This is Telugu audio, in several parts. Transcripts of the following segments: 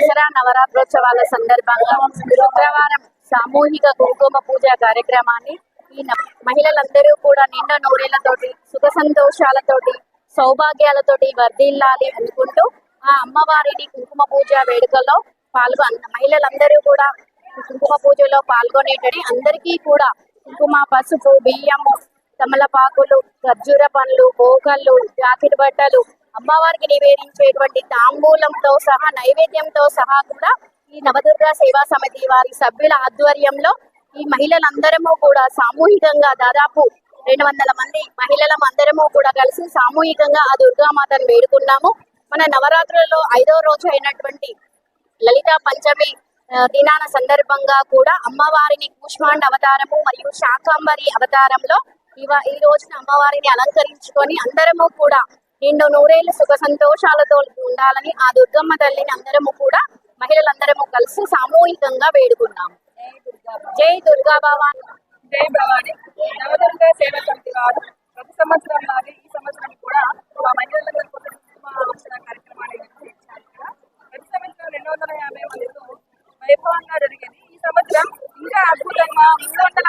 దసరా నవరాత్రోత్సవాల సందర్భంగా శుక్రవారం సామూహిక కుంకుమ పూజ కార్యక్రమాన్ని ఈ మహిళలందరూ కూడా నిండా నూరేళ్ళతోటి సుఖ సంతోషాలతోటి సౌభాగ్యాలతోటి వర్ధిల్లాలి అనుకుంటూ ఆ అమ్మవారిని కుంకుమ పూజ వేడుకలో పాల్గొ మహిళలందరూ కూడా కుంకుమ పూజలో పాల్గొనేటని అందరికీ కూడా కుంకుమ పసుపు బియ్యము తమలపాకులు ఖర్జూర పండ్లు పోకళ్ళు జాకెట్ బట్టలు అమ్మవారికి నివేదించేటువంటి తాంబూలంతో సహా నైవేద్యంతో సహా కూడా ఈ నవదుర్గా సేవా సమితి వారి సభ్యుల ఆధ్వర్యంలో ఈ మహిళలందరము కూడా సామూహికంగా దాదాపు రెండు వందల మంది మహిళలం అందరము కూడా కలిసి సామూహికంగా ఆ దుర్గామాతను వేడుకున్నాము. మన నవరాత్రులలో ఐదో రోజు అయినటువంటి లలిత పంచమి దినాన సందర్భంగా కూడా అమ్మవారిని కూష్మాండ అవతారము మరియు శాకాంబరి అవతారంలో ఇవ ఈ రోజున అమ్మవారిని అలంకరించుకొని అందరము కూడా నిండు నూరేళ్ళు సుఖ సంతోషాలతో ఉండాలని ఆ దుర్గమ్మ తల్లిని అందరము కూడా మహిళలందరము కలిసి సామూహికంగా వేడుకున్నాము. జై దుర్గా భవాని. జై భవాని. నవదుర్గా సేవ సమితి వారు ప్రతి సంవత్సరం లాగే ఈ సంవత్సరం కూడా మా మహిళలందరూ కార్యక్రమాన్ని నిర్వహించారు ప్రతి సంవత్సరం రెండు వందల యాభై మందితో వైభవంగా జరిగేది. ఈ సంవత్సరం ఇంకా అద్భుతంగా మూడు వందల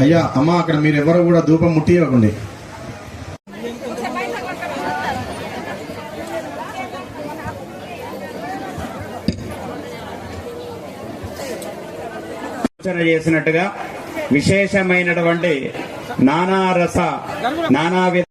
అయ్యా అమ్మ అక్కడ మీరు ఎవరు కూడా ధూపం ముట్టివ్వకండి చేసినట్టుగా విశేషమైనటువంటి నానా రస నానా విధ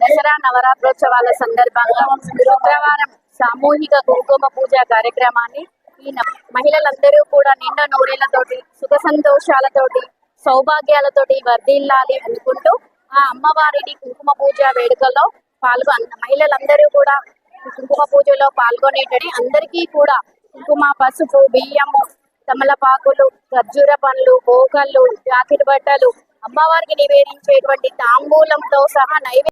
దసరా నవరాత్రోత్సవాల సందర్భంగా శుక్రవారం సామూహిక కుంకుమ పూజ కార్యక్రమాన్ని ఈ మహిళలందరూ కూడా నిండా నూరేళ్ళతోటి సుఖ సంతోషాలతోటి సౌభాగ్యాలతోటి వర్ధిల్లాలి అనుకుంటూ ఆ అమ్మవారిని కుంకుమ పూజ వేడుకలో పాల్గొ మహిళలందరూ కూడా కుంకుమ పూజలో పాల్గొనేటని అందరికీ కూడా కుంకుమ పసుపు బియ్యము తమలపాకులు ఖర్జూర పండ్లు పోకళ్ళు జాకెట్ బట్టలు అమ్మవారికి నివేదించేటువంటి తాంబూలంతో సహా నైవేద్యం